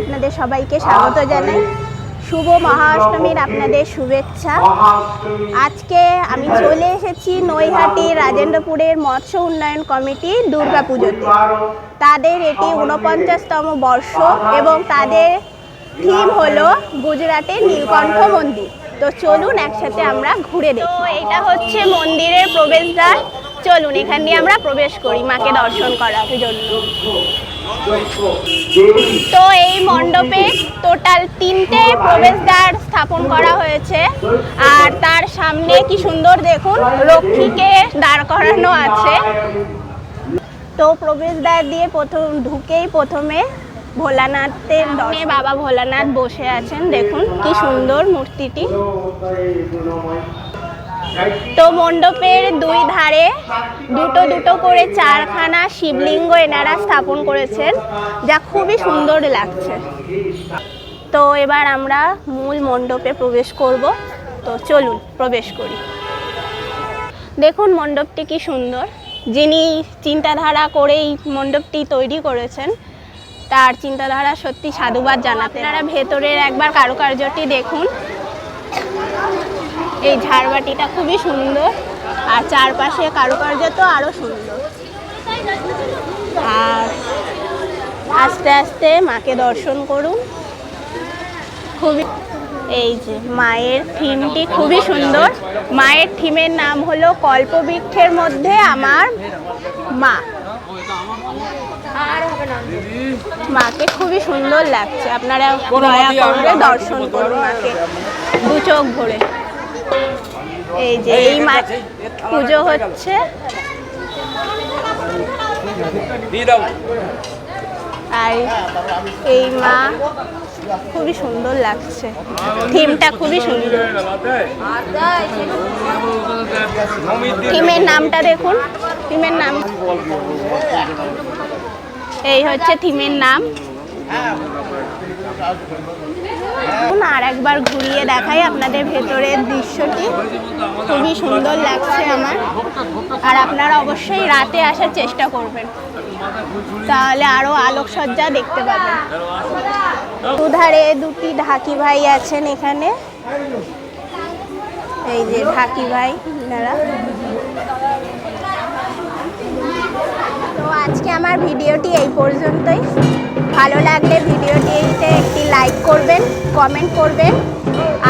আপনাদের সবাইকে স্বাগত জানাই। শুভ মহাষ্টমীর আপনাদের শুভেচ্ছা। আজকে আমি চলে এসেছি নৈহাটি রাজেন্দ্রপুরের মৎস্য উন্নয়ন কমিটি দুর্গাপুজোতে তাদের এটি ঊনপঞ্চাশতম বর্ষ এবং তাদের থিম হলো গুজরাটের নীলকণ্ঠ মন্দির। তো চলুন একসাথে আমরা ঘুরে দেখি। এটা হচ্ছে মন্দিরের প্রবেশদ্বার। চলুন এখান দিয়ে আমরা প্রবেশ করি মাকে দর্শন করার জন্য। তো এই মণ্ডপে টোটাল তিনটে প্রবেশদ্বার স্থাপন করা হয়েছে। আর তার সামনে কি সুন্দর দেখুন রক্ষীকে দাঁড় করানো আছে। তো প্রবেশদ্বার দিয়ে প্রথম, ঢুকেই প্রথমে ভোলানাথের দর্শনে। বাবা ভোলানাথ বসে আছেন, দেখুন কি সুন্দর মূর্তিটি। তো মণ্ডপের দুই ধারে দুটো দুটো করে চারখানা শিবলিঙ্গ এনারা স্থাপন করেছেন, যা খুবই সুন্দর লাগছে। তো এবার আমরা মূল মণ্ডপে প্রবেশ করব। তো চলুন, প্রবেশ করি। দেখুন মণ্ডপটি কি সুন্দর। যিনি চিন্তাধারা করে এই মণ্ডপটি তৈরি করেছেন, তার চিন্তাধারা সত্যি সাধুবাদ জানাতে। আপনারা ভেতরের একবার কারুকার্যটি দেখুন। এই ঝাড়বাটিটা খুবই সুন্দর আর চারপাশে কারুকার্য তো আরও সুন্দর। আর আস্তে আস্তে মাকে দর্শন করুন। খুবই এই যে মায়ের থিমটি খুবই সুন্দর। মায়ের থিমের নাম হলো কল্পবৃক্ষের মধ্যে আমার মা। মাকে খুবই সুন্দর লাগছে। আপনারা দর্শন করুন মাকে। দু চোখ ভরে। এই যে এই মা পুজো হচ্ছে। আর এই মা খুবই সুন্দর লাগছে। থিমটা খুবই সুন্দর। থিমের নামটা দেখুন। থিমের নাম। এই হচ্ছে থিমের নাম। আর একবার ঘুরিয়ে দেখাই আপনাদের ভেতরের দৃশ্যটি। খুবই সুন্দর লাগছে আমার। আর আপনারা অবশ্যই রাতে আসার চেষ্টা করবেন। তাহলে আরও আলোকসজ্জা দেখতে পাবেন। দুধারে দুটি ঢাকি ভাই আছেন এখানে। এই যে ঢাকি ভাই এনারা তো আজকে আমার ভিডিওটি এই পর্যন্তই। ভালো লাগলে কমেন্ট করবেন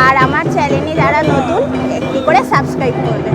আর আমার চ্যানেলে যারা নতুন একটি করে সাবস্ক্রাইব করবেন